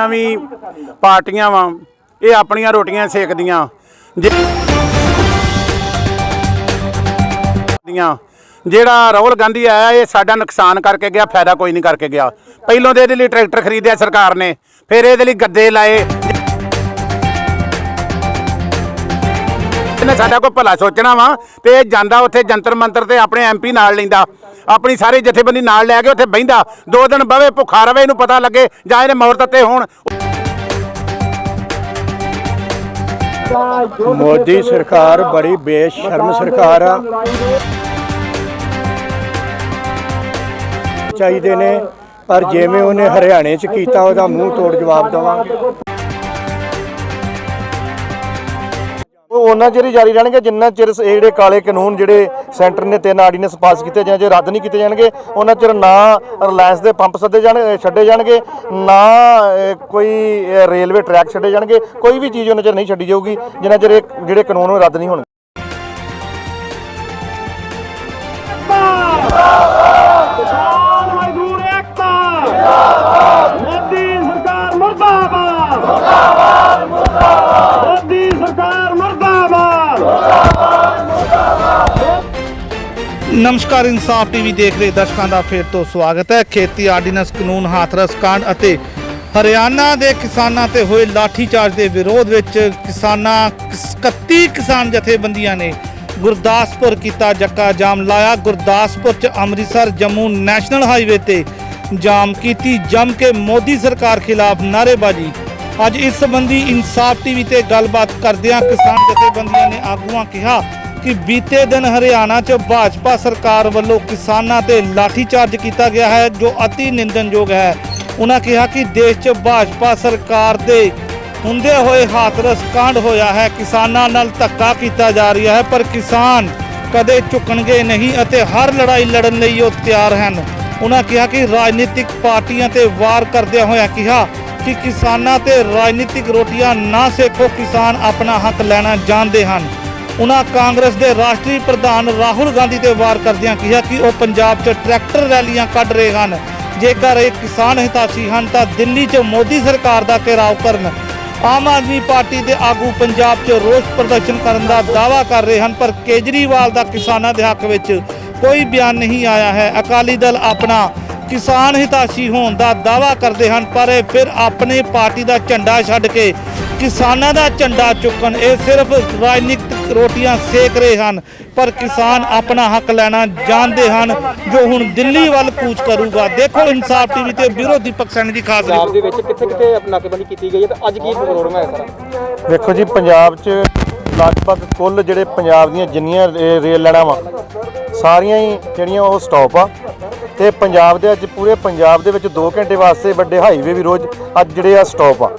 ਜਿੰਨੀਆਂ ਵੀ ਪਾਰਟੀਆਂ ਵਾ, ਇਹ ਆਪਣੀਆਂ ਰੋਟੀਆਂ ਸੇਕਦੀਆਂ। ਦੀਆਂ, ਜਿਹੜਾ ਰਾਹੁਲ ਗਾਂਧੀ ਆਇਆ, ਇਹ ਸਾਡਾ ਨੁਕਸਾਨ ਕਰਕੇ ਗਿਆ, ਫਾਇਦਾ ਕੋਈ ਨਹੀਂ ਕਰਕੇ ਗਿਆ। ਪਹਿਲੋਂ ਤੇ ਇਹਦੇ ਲਈ ਟਰੈਕਟਰ ਖਰੀਦਿਆ ਸਰਕਾਰ ਨੇ, ਫਿਰ ਇਹਦੇ ਲਈ ਗੱਦੇ ਲਾਏ। ਇਹਨੇ ਸਾਡਾ ਕੋਈ ਭਲਾ ਸੋਚਣਾ ਵਾ, ਤੇ ਇਹ ਜਾਂਦਾ ਉੱਥੇ ਜੰਤਰ ਮੰਤਰ ਤੇ ਆਪਣੇ ਐਮਪੀ ਨਾਲ ਲੈਂਦਾ। ਆਪਣੀ ਸਾਰੀ ਜਥੇਬੰਦੀ ਨਾਲ ਲੈ ਕੇ ਉੱਥੇ ਬਹਿੰਦਾ। ਦੋ ਦਿਨ ਬਵੇ, ਭੁੱਖਾ ਰਵੇ, ਇਹਨੂੰ ਪਤਾ ਲੱਗੇ ਜਾਂ ਇਹਨੇ ਮੌਰ ਤੱਤੇ ਹੋਣ। ਮੋਦੀ ਸਰਕਾਰ ਬੜੀ ਬੇਸ਼ਰਮ ਸਰਕਾਰ ਆ। ਚਾਹੀਦੇ ਨੇ, ਪਰ ਜਿਵੇਂ ਉਹਨੇ ਹਰਿਆਣੇ 'ਚ ਕੀਤਾ, ਉਹਦਾ ਮੂੰਹ ਤੋੜ ਜਵਾਬ ਦੇਵਾਂਗੇ। ਉਹਨਾਂ ਚਿਰ ਹੀ ਜਾਰੀ ਰਹਿਣਗੇ, ਜਿੰਨਾ ਚਿਰ ਇਹ ਜਿਹੜੇ ਕਾਲੇ ਕਾਨੂੰਨ ਜਿਹੜੇ ਸੈਂਟਰ ਨੇ, ਤਿੰਨ ਆਰਡੀਨੈਂਸ ਪਾਸ ਕੀਤੇ ਜਾਂ ਜੇ ਰੱਦ ਨਹੀਂ ਕੀਤੇ ਜਾਣਗੇ, ਉਹਨਾਂ ਚਿਰ ਨਾ ਰਿਲਾਇੰਸ ਦੇ ਪੰਪ ਸੱਦੇ ਜਾਣ ਛੱਡੇ ਜਾਣਗੇ, ਨਾ ਕੋਈ ਰੇਲਵੇ ਟਰੈਕ ਛੱਡੇ ਜਾਣਗੇ, ਕੋਈ ਵੀ ਚੀਜ਼ ਉਹਨਾਂ ਚਿਰ ਨਹੀਂ ਛੱਡੀ ਜਾਊਗੀ, ਜਿੰਨਾ ਚਿਰ ਇਹ ਜਿਹੜੇ ਕਾਨੂੰਨ ਉਹ ਰੱਦ ਨਹੀਂ ਹੋਣਗੇ। ਨਮਸਕਾਰ, ਇਨਸਾਫ ਟੀਵੀ ਦੇਖ ਰਹੇ ਦਰਸ਼ਕਾਂ ਦਾ ਫੇਰ ਤੋਂ ਸਵਾਗਤ ਹੈ। ਖੇਤੀ ਆਰਡੀਨੈਂਸ ਕਾਨੂੰਨ ਹਾਥਰਸ ਕਾਂਡ ਅਤੇ ਹਰਿਆਣਾ ਦੇ ਕਿਸਾਨਾਂ ਤੇ ਹੋਏ ਲਾਠੀਚਾਰਜ ਦੇ ਵਿਰੋਧ ਵਿੱਚ ਕਿਸਾਨਾਂ 31 ਕਿਸਾਨ ਜਥੇਬੰਦੀਆਂ ਨੇ ਗੁਰਦਾਸਪੁਰ ਕੀਤਾ ਜੱਕਾ ਜਾਮ ਲਾਇਆ। ਗੁਰਦਾਸਪੁਰ ਚ ਅੰਮ੍ਰਿਤਸਰ ਜੰਮੂ ਨੈਸ਼ਨਲ ਹਾਈਵੇ ਤੇ ਜਾਮ ਕੀਤੀ ਜੰਮ ਕੇ ਮੋਦੀ ਸਰਕਾਰ ਖਿਲਾਫ ਨਾਅਰੇਬਾਜ਼ੀ। ਅੱਜ ਇਸ ਸੰਬੰਧੀ ਇਨਸਾਫ ਟੀਵੀ ਤੇ ਗੱਲਬਾਤ ਕਰਦਿਆਂ ਕਿਸਾਨ ਜਥੇਬੰਦੀਆਂ ਨੇ ਆਗੂਆਂ ਕਿਹਾ ਕਿ ਬੀਤੇ ਦਿਨ ਹਰਿਆਣਾ 'ਚ ਭਾਜਪਾ ਸਰਕਾਰ ਵੱਲੋਂ ਕਿਸਾਨਾਂ ਤੇ ਲਾਠੀਚਾਰਜ ਕੀਤਾ ਗਿਆ ਹੈ, ਜੋ ਅਤੀ ਨਿੰਦਨਯੋਗ ਹੈ। ਉਹਨਾਂ ਕਿਹਾ ਕਿ ਦੇਸ਼ 'ਚ ਭਾਜਪਾ ਸਰਕਾਰ ਦੇ ਹੁੰਦੇ ਹੋਏ ਹਾਥਰਸ ਕਾਂਡ ਹੋਇਆ ਹੈ। ਕਿਸਾਨਾਂ ਨਾਲ ਧੱਕਾ ਕੀਤਾ ਜਾ ਰਿਹਾ ਹੈ, ਪਰ ਕਿਸਾਨ ਕਦੇ ਝੁਕਣਗੇ ਨਹੀਂ ਅਤੇ ਹਰ ਲੜਾਈ ਲੜਨ ਲਈ ਉਹ ਤਿਆਰ ਹਨ। ਉਹਨਾਂ ਕਿਹਾ ਕਿ ਰਾਜਨੀਤਿਕ ਪਾਰਟੀਆਂ ਤੇ ਵਾਰ ਕਰਦਿਆਂ ਹੋਇਆ ਕਿਹਾ ਕਿ ਕਿਸਾਨਾਂ ਤੇ ਰਾਜਨੀਤਿਕ ਰੋਟੀਆਂ ਨਾ ਸੇਖੋ ਕਿਸਾਨ ਆਪਣਾ ਹੱਕ ਲੈਣਾ ਜਾਣਦੇ ਹਨ। ਉਹਨਾਂ ਕਾਂਗਰਸ ਦੇ ਰਾਸ਼ਟਰੀ ਪ੍ਰਧਾਨ ਰਾਹੁਲ ਗਾਂਧੀ ਤੇ ਵਾਰ ਕਰਦਿਆਂ ਕਿਹਾ ਕਿ ਉਹ ਪੰਜਾਬ 'ਚ ਟਰੈਕਟਰ ਰੈਲੀਆਂ ਕੱਢ ਰਹੇ ਹਨ। ਜੇਕਰ ਇਹ ਕਿਸਾਨ ਹਿਤਾਸ਼ੀ ਹਨ ਤਾਂ ਦਿੱਲੀ 'ਚ ਮੋਦੀ ਸਰਕਾਰ ਦਾ ਘੇਰਾਓ ਕਰਨ। ਆਮ ਆਦਮੀ ਪਾਰਟੀ ਦੇ ਆਗੂ ਪੰਜਾਬ 'ਚ ਰੋਸ ਪ੍ਰਦਰਸ਼ਨ ਕਰਨ ਦਾ ਦਾਅਵਾ ਕਰ ਰਹੇ ਹਨ, ਪਰ ਕੇਜਰੀਵਾਲ ਦਾ ਕਿਸਾਨਾਂ ਦੇ ਹੱਕ ਵਿੱਚ ਕੋਈ ਬਿਆਨ ਨਹੀਂ ਆਇਆ ਹੈ। ਅਕਾਲੀ ਦਲ ਆਪਣਾ ਕਿਸਾਨ ਹਿਤਾਸ਼ੀ ਹੋਣ ਦਾ ਦਾਅਵਾ ਕਰਦੇ ਹਨ, ਪਰ ਇਹ ਫਿਰ ਆਪਣੀ ਪਾਰਟੀ ਦਾ ਝੰਡਾ ਛੱਡ ਕੇ ਕਿਸਾਨਾਂ ਦਾ ਝੰਡਾ ਚੁੱਕਣ। ਇਹ ਸਿਰਫ ਰਾਜਨੀਤਿਕ ਰੋਟੀਆਂ ਸੇਕ ਰਹੇ ਹਨ ਪਰ ਕਿਸਾਨ ਆਪਣਾ ਹੱਕ ਲੈਣਾ ਜਾਣਦੇ ਹਨ ਜੋ ਹੁਣ ਦਿੱਲੀ ਵੱਲ ਕੂਚ ਕਰੂਗਾ। ਦੇਖੋ ਇਨਸਾਫ ਟੀਵੀ ਤੇ ਬਿਊਰੋ ਦੀਪਕ ਸੈਣੀ ਦੀ ਖਾਸ ਪੰਜਾਬ ਦੇ ਵਿੱਚ ਕਿੱਥੇ ਕਿੱਥੇ ਨਾਕੇਬੰਦੀ ਕੀਤੀ ਗਈ ਹੈ ਤੇ ਅੱਜ ਕੀ ਪ੍ਰੋਗਰਾਮ ਹੈ ਸਾਰਾ? ਵੇਖੋ ਜੀ ਪੰਜਾਬ 'ਚ ਲਗਭਗ ਕੁੱਲ ਜਿਹੜੇ ਪੰਜਾਬ ਦੀਆਂ ਜਿੰਨੀਆਂ ਰੇਲ ਲਾਈਨਾਂ ਵਾ ਸਾਰੀਆਂ ਹੀ ਜਿਹੜੀਆਂ ਉਹ ਸਟਾਪ ਆ। ਤੇ ਪੰਜਾਬ ਦੇ ਅੱਜ ਪੂਰੇ ਪੰਜਾਬ ਦੇ ਵਿੱਚ 2 ਘੰਟੇ ਵਾਸਤੇ ਵੱਡੇ ਹਾਈਵੇ ਵੀ ਰੋਜ਼ ਅੱਜ ਜਿਹੜੇ ਆ ਸਟਾਪ ਆ।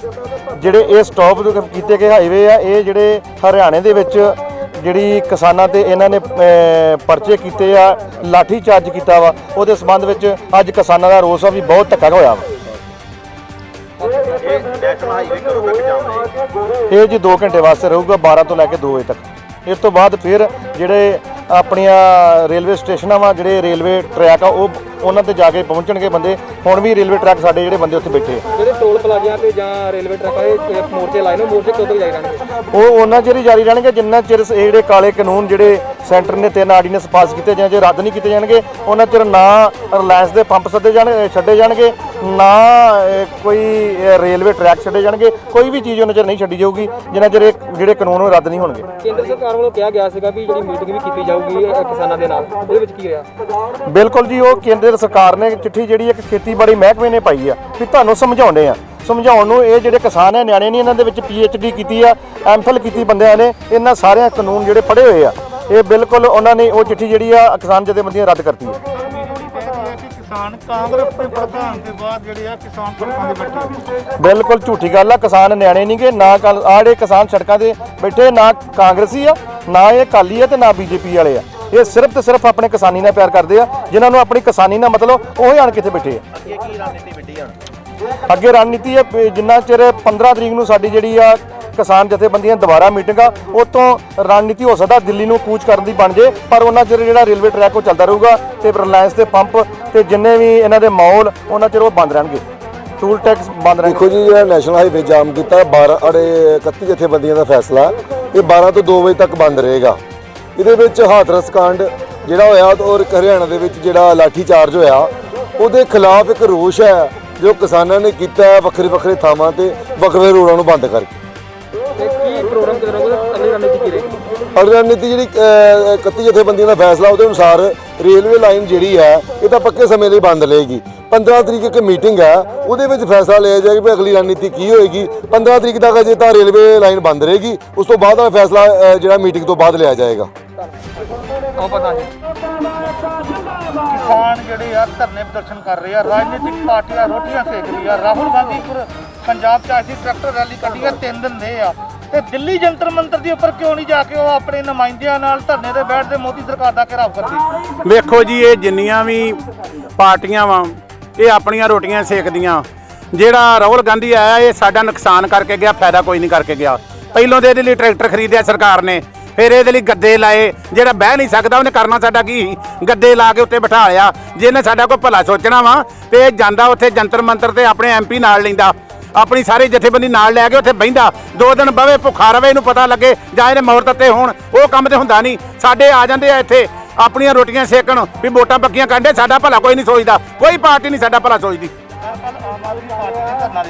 ਜਿਹੜੇ ਇਹ ਸਟਾਪ ਕੀਤੇ ਗਏ ਹਾਈਵੇ ਆ, ਇਹ ਜਿਹੜੇ ਹਰਿਆਣੇ ਦੇ ਵਿੱਚ ਜਿਹੜੀ ਕਿਸਾਨਾਂ ਤੇ ਇਹਨਾਂ ਨੇ ਪਰਚੇ ਕੀਤੇ ਆ, ਲਾਠੀ ਚਾਰਜ ਕੀਤਾ ਵਾ, ਉਹਦੇ ਸੰਬੰਧ ਵਿੱਚ ਅੱਜ ਕਿਸਾਨਾਂ ਦਾ ਰੋਸ ਆ ਵੀ ਬਹੁਤ ਧੱਕਾ ਹੋਇਆ ਵਾ। ਇਹ ਜੀ 2 ਘੰਟੇ ਵਾਸਤੇ ਰਹੂਗਾ 12 ਤੋਂ ਲੈ ਕੇ 2 ਵਜੇ ਤੱਕ। ਇਸ ਤੋਂ ਬਾਅਦ ਫਿਰ ਜਿਹੜੇ ਆਪਣੀਆਂ ਰੇਲਵੇ ਸਟੇਸ਼ਨਾਂ ਵਾ, ਜਿਹੜੇ ਰੇਲਵੇ ਟਰੈਕ ਆ, ਉਹ ਉਹਨਾਂ ਤੇ ਜਾ ਕੇ ਪਹੁੰਚਣਗੇ ਬੰਦੇ। ਹੁਣ ਵੀ ਰੇਲਵੇ ਟਰੈਕ ਸਾਡੇ ਜਿਹੜੇ ਬੰਦੇ ਉੱਥੇ ਬੈਠੇ। ਆ ਜਿਹੜੇ ਟੋਲ ਪਲਾਜ਼ਿਆਂ ਤੇ ਜਾਂ ਰੇਲਵੇ ਟਰੈਕਾਂ ਦੇ ਇਹ ਮੋਰਚੇ ਲਾਏ ਨੇ ਮੋਰਚੇ ਕਦੋਂ ਤੱਕ ਜਾਰੀ ਰਹਿਣਗੇ? ਉਹ ਉਹਨਾਂ ਚਿਰ ਹੀ ਜਾਰੀ ਰਹਿਣਗੇ ਜਿੰਨਾ ਚਿਰ ਇਹ ਜਿਹੜੇ ਕਾਲੇ ਕਾਨੂੰਨ ਜਿਹੜੇ ਸੈਂਟਰ ਨੇ ਤਿੰਨ ਆਰਡੀਨੈਂਸ ਪਾਸ ਕੀਤੇ ਜਾਂ ਜੇ ਰੱਦ ਨਹੀਂ ਕੀਤੇ ਜਾਣਗੇ ਉਹਨਾਂ ਚਿਰ ਨਾ ਰਿਲਾਇੰਸ ਦੇ ਪੰਪ ਸੱਦੇ ਜਾਣ ਛੱਡੇ ਜਾਣਗੇ ਨਾ ਅਹ, ਕੋਈ ਅਹ, ਰੇਲਵੇ ਟਰੈਕ ਛੱਡੇ ਜਾਣਗੇ ਕੋਈ ਵੀ ਚੀਜ਼ ਉਹਨਾਂ ਚਿਰ ਨਹੀਂ ਛੱਡੀ ਜਾਊਗੀ ਜਿੰਨਾ ਚਿਰ ਇਹ ਜਿਹੜੇ ਕਾਨੂੰਨ ਉਹ ਰੱਦ ਨਹੀਂ ਹੋਣਗੇ। ਕੇਂਦਰ ਸਰਕਾਰ ਵੱਲੋਂ ਕਿਹਾ ਗਿਆ ਸੀਗਾ ਵੀ ਜਿਹੜੀ ਮੀਟਿੰਗ ਵੀ ਕੀਤੀ ਜਾਊਗੀ ਕਿਸਾਨਾਂ ਦੇ ਨਾਲ ਉਹਦੇ ਵਿੱਚ ਕੀ ਰਿਹਾ? ਬਿਲਕੁਲ ਜੀ ਉਹ ਕੇਂਦਰ ਸਰਕਾਰ ਨੇ ਚਿੱਠੀ ਜਿਹੜੀ ਇੱਕ ਖੇਤੀਬਾੜੀ ਮਹਿਕਮੇ ਨੇ ਪਾਈ ਆ ਵੀ ਤੁਹਾਨੂੰ ਸਮਝਾਉਂਦੇ ਆ। ਸਮਝਾਉਣ ਨੂੰ ਇਹ ਜਿਹੜੇ ਕਿਸਾਨ ਆ ਨਿਆਣੇ ਨਹੀਂ ਇਹਨਾਂ ਦੇ ਵਿੱਚ ਡੀ ਕੀਤੀ ਆ ਐਮਫਿਲ ਕੀਤੀ ਬੰਦਿਆਂ ਨੇ ਇਹਨਾਂ ਸਾਰਿਆਂ ਕਾਨੂੰਨ ਜਿਹੜੇ ਪੜ੍ਹੇ ਹੋਏ ਆ। ਇਹ ਬਿਲਕੁਲ ਉਹਨਾਂ ਨੇ ਉਹ ਚਿੱਠੀ ਜਿਹੜੀ ਆ ਕਿਸਾਨ ਜਥੇਬੰਦੀਆਂ ਰੱਦ ਕਰਤੀ ਹੈ ਕਿਸਾਨ ਕਾਂਗਰਸ ਦੇ ਪ੍ਰਧਾਨ ਦੇ ਬਾਅਦ ਜਿਹੜੇ ਆ ਕਿਸਾਨ ਸੜਕਾਂ ਦੇ ਬੈਠੇ ਬਿਲਕੁਲ ਝੂਠੀ ਗੱਲ ਆ ਕਿਸਾਨ ਨਿਆਣੇ ਨਹੀਂਗੇ ਨਾ ਕੱਲ ਜਿਹੜੇ ਕਿਸਾਨ ਸੜਕਾਂ ਤੇ ਬੈਠੇ ਨਾ ਕਾਂਗਰਸੀ ਆ ਨਾ ਇਹ ਅਕਾਲੀ ਆ ਤੇ ਨਾ ਬੀਜੇਪੀ ਵਾਲੇ ਆ। ਇਹ ਸਿਰਫ ਤੇ ਸਿਰਫ ਆਪਣੇ ਕਿਸਾਨੀ ਨਾਲ ਪਿਆਰ ਕਰਦੇ ਆ ਜਿਨ੍ਹਾਂ ਨੂੰ ਆਪਣੀ ਕਿਸਾਨੀ ਨਾਲ ਮਤਲਬ ਉਹ ਆਣ ਕਿੱਥੇ ਬੈਠੇ ਆ। ਅੱਗੇ ਰਣਨੀਤੀ ਹੈ ਵੀ ਜਿੰਨਾ ਚਿਰ 15 ਤਰੀਕ ਨੂੰ ਸਾਡੀ ਜਿਹੜੀ ਆ ਕਿਸਾਨ ਜਥੇਬੰਦੀਆਂ ਦੁਬਾਰਾ ਮੀਟਿੰਗ ਆ ਉਹ ਤੋਂ ਰਣਨੀਤੀ ਹੋ ਸਕਦਾ ਦਿੱਲੀ ਨੂੰ ਕੂਚ ਕਰਨ ਦੀ ਬਣ ਜੇ ਪਰ ਉਹਨਾਂ ਚਿਰ ਜਿਹੜਾ ਰੇਲਵੇ ਟਰੈਕ ਉਹ ਚੱਲਦਾ ਰਹੂਗਾ ਤੇ ਰਿਲਾਇੰਸ ਦੇ ਪੰਪ ਤੇ ਜਿੰਨੇ ਵੀ ਇਹਨਾਂ ਦੇ ਮੌਲ ਉਹਨਾਂ ਚਿਰ ਉਹ ਬੰਦ ਰਹਿਣਗੇ। ਟੂਲ ਟੈਕਸ ਬੰਦ ਰਹਿਣਗੇ। ਦੇਖੋ ਜੀ ਜਿਹੜਾ ਨੈਸ਼ਨਲ ਹਾਈਵੇ ਜਾਮ ਕੀਤਾ 12 ਅੜੇ 31 ਜਥੇਬੰਦੀਆਂ ਦਾ ਫੈਸਲਾ ਇਹ 12 ਤੋਂ 2 ਵਜੇ ਤੱਕ ਬੰਦ ਰਹੇਗਾ। ਇਹਦੇ ਵਿੱਚ ਹਾਥਰਸ ਕਾਂਡ ਜਿਹੜਾ ਹੋਇਆ ਔਰ ਹਰਿਆਣਾ ਦੇ ਵਿੱਚ ਜਿਹੜਾ ਲਾਠੀ ਚਾਰਜ ਹੋਇਆ ਉਹਦੇ ਖਿਲਾਫ ਇੱਕ ਰੋਸ਼ ਹੈ ਜੋ ਕਿਸਾਨਾਂ ਨੇ ਕੀਤਾ ਹੈ ਵੱਖਰੇ ਵੱਖਰੇ ਥਾਵਾਂ ਤੇ ਵੱਖਰੇ ਰੋਡਾਂ ਨੂੰ ਬੰਦ ਕਰਕੇ। ਤੇ ਕੀ ਪ੍ਰੋਗਰਾਮ ਅਗਲੀ ਰਣਨੀਤੀ ਕੀ ਰਹੇਗੀ? ਔਰ ਰਣਨੀਤੀ ਜਿਹੜੀ ਅਹ, 31 ਜਥੇਬੰਦੀਆਂ ਦਾ ਫੈਸਲਾ ਉਹਦੇ ਅਨੁਸਾਰ ਰੇਲਵੇ ਲਾਈਨ ਜਿਹੜੀ ਹੈ ਇਹ ਤਾਂ ਪੱਕੇ ਸਮੇਂ ਲਈ ਬੰਦ ਰਹੇਗੀ। 15 ਤਰੀਕ ਇੱਕ ਮੀਟਿੰਗ ਹੈ ਉਹਦੇ ਵਿੱਚ ਫੈਸਲਾ ਲਿਆ ਜਾਏਗਾ ਵੀ ਅਗਲੀ ਰਣਨੀਤੀ ਕੀ ਹੋਏਗੀ। 15 ਤਰੀਕ ਤੱਕ ਅਜੇ ਤਾਂ ਰੇਲਵੇ ਲਾਈਨ ਬੰਦ ਰਹੇਗੀ। ਉਸ ਤੋਂ ਬਾਅਦ ਦਾ ਫੈਸਲਾ ਜਿਹੜਾ ਮੀਟਿੰਗ ਤੋਂ ਬਾਅਦ ਲਿਆ ਜਾਏਗਾ। ਆਓ ਪਤਾ ਹੈ ਕਿਸਾਨ ਜਿਹੜੇ ਆ ਧਰਨੇ ਪ੍ਰਦਰਸ਼ਨ ਕਰ ਰਹੇ ਆ, ਰਾਜਨੀਤਿਕ ਪਾਰਟੀਆਂ ਰੋਟੀਆਂ ਸੇਕ ਰਹੀ ਆ। ਰਾਹੁਲ ਗਾਂਧੀ ਪੰਜਾਬ ਚ ਆਈ ਟਰੈਕਟਰ ਰੈਲੀ ਕੱਢੀ ਆ, ਤਿੰਨ ਦਿਨ ਦੇ ਆ। ਤੇ ਦਿੱਲੀ ਜੰਤਰ ਮੰਤਰ ਦੇ ਉੱਪਰ ਕਿਉਂ ਨਹੀਂ ਜਾ ਕੇ ਉਹ ਆਪਣੇ ਨੁਮਾਇੰਦਿਆਂ ਨਾਲ ਧਰਨੇ ਤੇ ਬੈਠਦੇ ਮੋਦੀ ਸਰਕਾਰ ਦਾ ਘਿਰਾਵ ਕਰਦੇ? ਵੇਖੋ ਜੀ, ਇਹ ਜਿੰਨੀਆਂ ਵੀ ਪਾਰਟੀਆਂ ਵਾ, ਇਹ ਆਪਣੀਆਂ ਰੋਟੀਆਂ ਸੇਕਦੀਆਂ। ਜਿਹੜਾ ਰਾਹੁਲ ਗਾਂਧੀ ਆਇਆ, ਇਹ ਸਾਡਾ ਨੁਕਸਾਨ ਕਰਕੇ ਗਿਆ, ਫਾਇਦਾ ਕੋਈ ਨਹੀਂ ਕਰਕੇ ਗਿਆ। ਪਹਿਲੋਂ ਤੇ ਇਹਦੇ ਲਈ ਟਰੈਕਟਰ ਖਰੀਦਿਆ ਸਰਕਾਰ ਨੇ, ਫਿਰ ਇਹਦੇ ਲਈ ਗੱਦੇ ਲਾਏ। ਜਿਹੜਾ ਬਹਿ ਨਹੀਂ ਸਕਦਾ, ਉਹਨੇ ਕਰਨਾ ਸਾਡਾ ਕੀ? ਗੱਦੇ ਲਾ ਕੇ ਉੱਤੇ ਬਿਠਾ ਲਿਆ। ਜਿਹਨੇ ਸਾਡਾ ਕੋਈ ਭਲਾ ਸੋਚਣਾ ਵਾ, ਤੇ ਇਹ ਜਾਂਦਾ ਉੱਥੇ ਜੰਤਰ ਮੰਤਰ ਤੇ ਆਪਣੇ ਐਮਪੀ ਨਾਲ ਲੈਂਦਾ। ਆਪਣੀ ਸਾਰੀ ਜਥੇਬੰਦੀ ਨਾਲ ਲੈ ਕੇ ਉੱਥੇ ਬਹਿੰਦਾ। ਦੋ ਦਿਨ ਬਵੇ, ਭੁੱਖਾ ਰਵੇ, ਇਹਨੂੰ ਪਤਾ ਲੱਗੇ, ਜਾਂ ਇਹਨੇ ਮੌਰ ਦਿੱਤੇ ਹੋਣ। ਉਹ ਕੰਮ ਤੇ ਹੁੰਦਾ ਨਹੀਂ। ਸਾਡੇ ਆ ਜਾਂਦੇ ਆ ਇੱਥੇ, ਆਪਣੀਆਂ ਰੋਟੀਆਂ ਸੇਕਣ, ਵੀ ਵੋਟਾਂ ਪੱਕੀਆਂ ਕਾਂਡੇ ਸਾਡਾ ਭਲਾ ਕੋਈ ਨਹੀਂ ਸੋਚਦਾ। ਕੋਈ ਪਾਰਟੀ ਨਹੀਂ ਸਾਡਾ ਭਲਾ ਸੋਚਦੀ। ਕੱਲ ਆਮ ਦਾ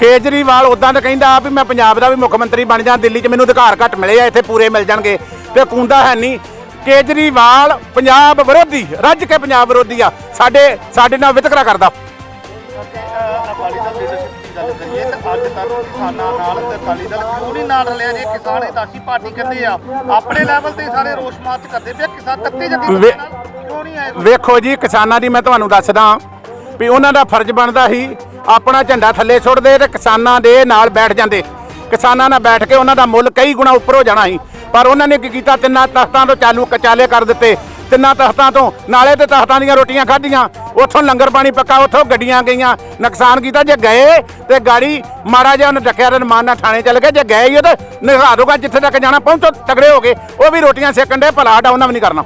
ਕੇਜਰੀਵਾਲ ਉਦਾਂ ਤਾਂ ਕਹਿੰਦਾ ਵੀ ਮੈਂ ਪੰਜਾਬ ਦਾ ਵੀ ਮੁੱਖ ਮੰਤਰੀ ਬਣ ਜਾ, ਦਿੱਲੀ 'ਚ ਮੈਨੂੰ ਅਧਿਕਾਰ ਘੱਟ ਮਿਲੇ ਆ, ਇੱਥੇ ਪੂਰੇ ਮਿਲ ਜਾਣਗੇ। ਤੇ ਕੁੰਦਾ ਹੈ ਨਹੀਂ। ਕੇਜਰੀਵਾਲ ਪੰਜਾਬ ਵਿਰੋਧੀ ਰੱਜ ਕੇ ਪੰਜਾਬ ਵਿਰੋਧੀ ਆ। ਸਾਡੇ ਸਾਡੇ ਨਾਲ ਵਿਤਕਰਾ ਕਰਦਾ। ਅਕਾਲੀ ਦਲ ਲੀਡਰਸ਼ਿਪ ਦੀ ਗੱਲ ਕਰੀਏ ਤਾਂ ਅੱਜ ਤੱਕ ਕਿਸਾਨਾਂ ਨਾਲ ਤੇ ਅਕਾਲੀ ਦਲ ਕਿਉਂ ਨਹੀਂ ਨਾਲ ਰਲਿਆ ਜੇ ਕਿਸਾਨ ਹਿਤਾਚੀ ਪਾਰਟੀ ਕਹਿੰਦੇ ਆ ਆਪਣੇ ਲੈਵਲ ਤੇ ਸਾਰੇ ਰੋਸ ਮਾਰਚ ਕਰਦੇ ਪਏ ਆ, ਕਿਸਾਨ ਤੱਤੀ ਜੱਤੀ ਵੇ- ਕਿਉਂ ਨਹੀਂ ਆਏ ਵੇਖੋ ਜੀ ਕਿਸਾਨਾਂ ਦੀ ਮੈਂ ਤੁਹਾਨੂੰ ਦੱਸਦਾ ਵੀ ਉਹਨਾਂ ਦਾ ਫਰਜ਼ ਬਣਦਾ ਸੀ ਆਪਣਾ ਝੰਡਾ ਥੱਲੇ ਸੁੱਟਦੇ ਤੇ ਕਿਸਾਨਾਂ ਦੇ ਨਾਲ ਬੈਠ ਜਾਂਦੇ। ਕਿਸਾਨਾਂ ਨਾਲ ਬੈਠ ਕੇ ਉਹਨਾਂ ਦਾ ਮੁੱਲ ਕਈ ਗੁਣਾ ਉੱਪਰ ਹੋ ਜਾਣਾ ਸੀ। ਪਰ ਉਹਨਾਂ ਨੇ ਕੀ ਕੀਤਾ? ਤਿੰਨਾਂ ਤਖਤਾਂ ਤੋਂ ਚਾਲੂ ਕਚਾਲੇ ਕਰ ਦਿੱਤੇ। ਤਿੰਨਾਂ ਤਖਤਾਂ ਤੋਂ ਨਾਲੇ ਤੇ ਤਖਤਾਂ ਦੀਆਂ ਰੋਟੀਆਂ ਖਾਧੀਆਂ। ਉੱਥੋਂ ਲੰਗਰ ਪਾਣੀ ਪੱਕਾ, ਉੱਥੋਂ ਗੱਡੀਆਂ ਗਈਆਂ। ਨੁਕਸਾਨ ਕੀਤਾ। ਜੇ ਗਏ ਤੇ ਗਾੜੀ ਮਾੜਾ ਜਿਹਾ ਉਹਨੇ ਰੱਖਿਆ ਰਨਮਾਨ ਨਾਲ ਥਾਣੇ ਚੱਲ ਗਏ। ਜੇ ਗਏ ਹੀ ਉਹ ਤੇ ਨਿਘਾ ਜਿੱਥੇ ਤੱਕ ਜਾਣਾ, ਪਹੁੰਚੋ ਤਗੜੇ ਹੋ ਗਏ ਉਹ ਵੀ ਰੋਟੀਆਂ ਸੇਕਣ ਦੇ, ਭਲਾ ਸਾਡਾ ਉਹਨਾਂ ਵੀ ਨਹੀਂ ਕਰਨਾ।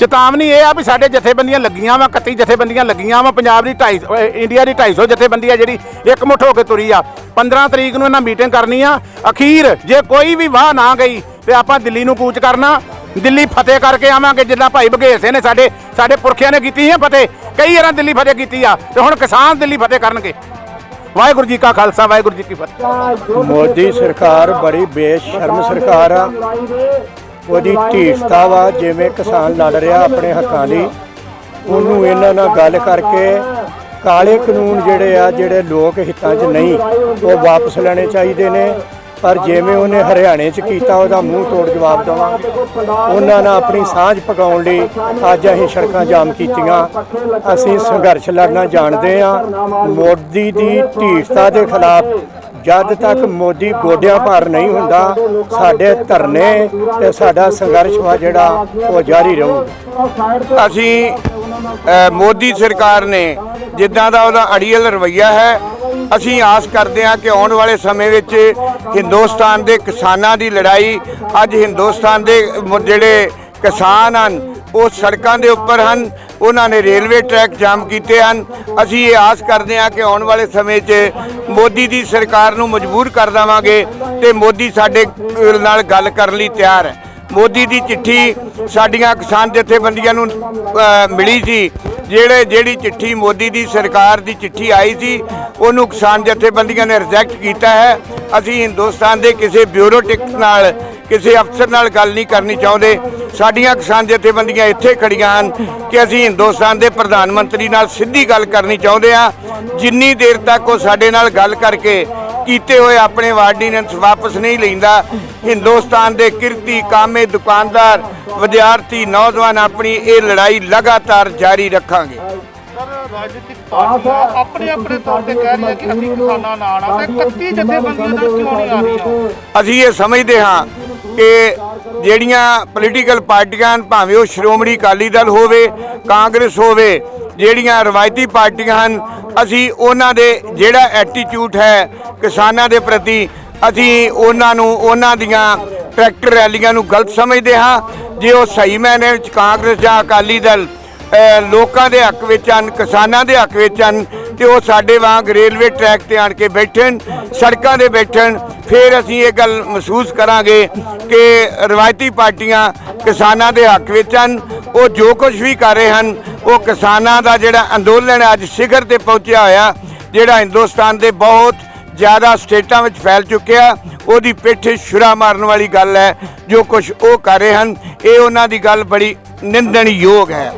ਚੇਤਾਵਨੀ ਦੇਣਾ ਇਹ ਆ ਵੀ ਸਾਡੇ ਜਥੇਬੰਦੀਆਂ ਲੱਗੀਆਂ ਵਾ 31 ਜਥੇਬੰਦੀਆਂ ਲੱਗੀਆਂ ਵਾ, ਪੰਜਾਬ ਦੀ 250 ਇੰਡੀਆ ਦੀ 250 ਜਥੇਬੰਦੀ ਆ ਜਿਹੜੀ, ਇੱਕ ਮੁੱਠ ਹੋ ਕੇ ਤੁਰੀ ਆ। 15 ਤਰੀਕ ਨੂੰ ਇਹਨਾਂ ਮੀਟਿੰਗ ਕਰਨੀ ਆ। ਅਖੀਰ ਜੇ ਕੋਈ ਵੀ ਵਾਹ ਨਾ ਗਈ, ਤੇ ਆਪਾਂ ਦਿੱਲੀ ਨੂੰ ਕੂਚ ਕਰਨਾ। ਦਿੱਲੀ ਫਤਿਹ ਕਰਕੇ ਆਵਾਂਗੇ, ਜਿੱਦਾਂ ਭਾਈ ਬਘੇਲ ਸਿੰਘ ਨੇ ਸਾਡੇ ਸਾਡੇ ਪੁਰਖਿਆਂ ਨੇ ਕੀਤੀ ਹੈ ਫਤਿਹ। ਕਈ ਵਾਰਾਂ ਦਿੱਲੀ ਫਤਿਹ ਕੀਤੀ ਆ, ਤੇ ਹੁਣ ਕਿਸਾਨ ਦਿੱਲੀ ਫਤਿਹ ਕਰਨਗੇ। ਵਾਹਿਗੁਰੂ ਜੀ ਕਾ ਖਾਲਸਾ, ਵਾਹਿਗੁਰੂ ਜੀ ਕੀ ਫਤਿਹ। ਮੋਦੀ ਸਰਕਾਰ ਬੜੀ ਬੇਸ਼ਰਮ ਸਰਕਾਰ ਆ। ਉਹਦੀ ਢੀਠਤਾ ਵਾ, ਜਿਵੇਂ ਕਿਸਾਨ ਲੜ ਰਿਹਾ ਆਪਣੇ ਹੱਕਾਂ ਲਈ ਉਹਨੂੰ ਇਹਨਾਂ ਨਾਲ ਗੱਲ ਕਰਕੇ ਕਾਲੇ ਕਾਨੂੰਨ ਜਿਹੜੇ ਆ, ਜਿਹੜੇ ਲੋਕ ਹਿੱਤਾਂ 'ਚ ਨਹੀਂ, ਉਹ ਵਾਪਸ ਲੈਣੇ ਚਾਹੀਦੇ ਨੇ। ਪਰ ਜਿਵੇਂ ਉਹਨੇ ਹਰਿਆਣੇ 'ਚ ਕੀਤਾ, ਉਹਦਾ ਮੂੰਹ ਤੋੜ ਜਵਾਬ ਦੇਵਾਂਗੇ ਉਹਨਾਂ ਨਾਲ ਆਪਣੀ ਸਾਂਝ ਪਕਾਉਣ ਲਈ ਅੱਜ ਅਸੀਂ ਸੜਕਾਂ ਜਾਮ ਕੀਤੀਆਂ। ਅਸੀਂ ਸੰਘਰਸ਼ ਲੜਨਾ ਜਾਣਦੇ ਆ ਮੋਦੀ ਦੀ ਢੀਠਤਾ ਦੇ ਖਿਲਾਫ ਜਦ ਤੱਕ ਮੋਦੀ ਗੋਡਿਆਂ ਭਾਰ ਨਹੀਂ ਹੁੰਦਾ, ਸਾਡੇ ਧਰਨੇ ਤੇ ਸਾਡਾ ਸੰਘਰਸ਼ ਵਾ ਜਿਹੜਾ ਉਹ ਜਾਰੀ ਰਹੂਗਾ ਅਸੀਂ ਮੋਦੀ ਸਰਕਾਰ ਨੇ ਜਿੱਦਾਂ ਦਾ ਉਹਦਾ ਅੜੀਅਲ ਰਵੱਈਆ ਹੈ ਅਸੀਂ ਆਸ ਕਰਦੇ ਹਾਂ ਕਿ ਆਉਣ ਵਾਲੇ ਸਮੇਂ ਵਿੱਚ ਹਿੰਦੁਸਤਾਨ ਦੇ ਕਿਸਾਨਾਂ ਦੀ ਲੜਾਈ, ਅੱਜ ਹਿੰਦੁਸਤਾਨ ਦੇ ਜਿਹੜੇ ਕਿਸਾਨ ਹਨ, ਉਹ ਸੜਕਾਂ ਦੇ ਉੱਪਰ ਹਨ, ਉਹਨਾਂ ਨੇ ਰੇਲਵੇ ਟਰੈਕ ਜਾਮ ਕੀਤੇ ਹਨ। ਅਸੀਂ ਇਹ ਆਸ ਕਰਦੇ ਹਾਂ ਕਿ ਆਉਣ ਵਾਲੇ ਸਮੇਂ 'ਚ ਮੋਦੀ ਦੀ ਸਰਕਾਰ ਨੂੰ ਮਜਬੂਰ ਕਰ ਦੇਵਾਂਗੇ ਤੇ ਮੋਦੀ ਸਾਡੇ ਨਾਲ ਗੱਲ ਕਰਨ ਲਈ ਤਿਆਰ ਹੈ। ਮੋਦੀ ਦੀ ਚਿੱਠੀ ਸਾਡੀਆਂ ਕਿਸਾਨ ਜਥੇਬੰਦੀਆਂ ਨੂੰ ਮਿਲੀ ਸੀ। ਜਿਹੜੇ, ਜਿਹੜੀ ਚਿੱਠੀ ਮੋਦੀ ਦੀ ਸਰਕਾਰ ਦੀ ਚਿੱਠੀ ਆਈ ਸੀ, ਉਹਨੂੰ ਕਿਸਾਨ ਜਥੇਬੰਦੀਆਂ ਨੇ ਰਿਜੈਕਟ ਕੀਤਾ ਹੈ। ਅਸੀਂ ਹਿੰਦੁਸਤਾਨ ਦੇ ਕਿਸੇ ਬਿਊਰੋਟਿਕ ਨਾਲ, ਕਿਸੇ ਅਫਸਰ ਨਾਲ ਗੱਲ ਨਹੀਂ ਕਰਨੀ ਚਾਹੁੰਦੇ। ਸਾਡੀਆਂ ਕਿਸਾਨ ਜਥੇਬੰਦੀਆਂ ਇੱਥੇ ਖੜੀਆਂ ਹਨ ਕਿ ਅਸੀਂ ਹਿੰਦੁਸਤਾਨ ਦੇ ਪ੍ਰਧਾਨ ਮੰਤਰੀ ਨਾਲ ਸਿੱਧੀ ਗੱਲ ਕਰਨੀ ਚਾਹੁੰਦੇ ਹਾਂ। ਜਿੰਨੀ ਦੇਰ ਤੱਕ ਉਹ ਸਾਡੇ ਨਾਲ ਗੱਲ ਕਰਕੇ ਕੀਤੇ ਹੋਏ ਆਪਣੇ ਆਰਡੀਨੈਂਸ ਵਾਪਸ ਨਹੀਂ ਲੈਂਦਾ। ਹਿੰਦੁਸਤਾਨ ਦੇ ਕਿਰਤੀ ਕਾਮੇ ਦੁਕਾਨਦਾਰ ਵਿਦਿਆਰਥੀ ਨੌਜਵਾਨ ਆਪਣੀ ਇਹ ਲੜਾਈ ਲਗਾਤਾਰ ਜਾਰੀ ਰੱਖਾਂਗੇ। ਸਰ ਰਾਜਨੀਤਿਕ ਪਾਰਟੀਆਂ ਆਪਣੇ ਆਪਣੇ ਤੌਰ ਤੇ ਕਹਿ ਰਹੀਆਂ ਕਿ ਅਸੀਂ ਕਿਸਾਨਾਂ ਨਾਲ ਆ ਤੇ 31 ਜਥੇਬੰਦੀਆਂ ਨਾਲ ਕਿਉਂ ਨਹੀਂ ਆ ਰਹੀਆਂ? ਅਸੀਂ ਇਹ ਸਮਝਦੇ ਹਾਂ ਕਿ ਜਿਹੜੀਆਂ ਪੋਲੀਟੀਕਲ ਪਾਰਟੀਆਂ ਭਾਵੇਂ ਉਹ ਸ਼੍ਰੋਮਣੀ ਅਕਾਲੀ ਦਲ ਹੋਵੇ ਕਾਂਗਰਸ ਹੋਵੇ ਜਿਹੜੀਆਂ ਰਵਾਇਤੀ ਪਾਰਟੀਆਂ ਹਨ, ਅਸੀਂ ਉਹਨਾਂ ਦੇ ਜਿਹੜਾ ਐਟੀਟਿਊਡ ਹੈ ਕਿਸਾਨਾਂ ਦੇ ਪ੍ਰਤੀ, ਅਸੀਂ ਉਹਨਾਂ ਨੂੰ, ਉਹਨਾਂ ਦੀਆਂ ਟਰੈਕਟਰ ਰੈਲੀਆਂ ਨੂੰ ਗਲਤ ਸਮਝਦੇ ਹਾਂ। ਜੇ ਉਹ ਸਹੀ ਮਾਇਨੇ ਵਿੱਚ ਕਾਂਗਰਸ ਜਾਂ ਅਕਾਲੀ ਦਲ ਲੋਕਾਂ ਦੇ ਹੱਕ ਵਿੱਚ ਹਨ, ਕਿਸਾਨਾਂ ਦੇ ਹੱਕ ਵਿੱਚ ਹਨ, ਤੇ ਉਹ ਸਾਡੇ ਵਾਂਗ ਰੇਲਵੇ ਟਰੈਕ ਤੇ ਆਣ ਕੇ ਬੈਠਣ, ਸੜਕਾਂ ਦੇ ਬੈਠਣ, ਫਿਰ ਅਸੀਂ ਇਹ ਗੱਲ ਮਹਿਸੂਸ ਕਰਾਂਗੇ ਕਿ ਰਵਾਇਤੀ ਪਾਰਟੀਆਂ ਕਿਸਾਨਾਂ ਦੇ ਹੱਕ ਵਿੱਚ ਹਨ ਉਹ ਜੋ ਕੁਝ ਵੀ ਕਰ ਰਹੇ ਹਨ, ਉਹ ਕਿਸਾਨਾਂ ਦਾ ਜਿਹੜਾ ਅੰਦੋਲਨ ਅੱਜ ਸਿਖਰ ਤੇ ਪਹੁੰਚਿਆ ਹੋਇਆ, ਜਿਹੜਾ ਹਿੰਦੁਸਤਾਨ ਦੇ ਬਹੁਤ ਜ਼ਿਆਦਾ ਸਟੇਟਾਂ ਵਿੱਚ ਫੈਲ ਚੁੱਕਿਆ, ਉਹਦੀ ਪਿੱਠ ਛੁਰਾ ਮਾਰਨ ਵਾਲੀ ਗੱਲ ਹੈ, ਜੋ ਕੁਝ ਉਹ ਕਰ ਰਹੇ ਹਨ, ਇਹ ਉਹਨਾਂ ਦੀ ਗੱਲ ਬੜੀ ਨਿੰਦਣਯੋਗ ਹੈ।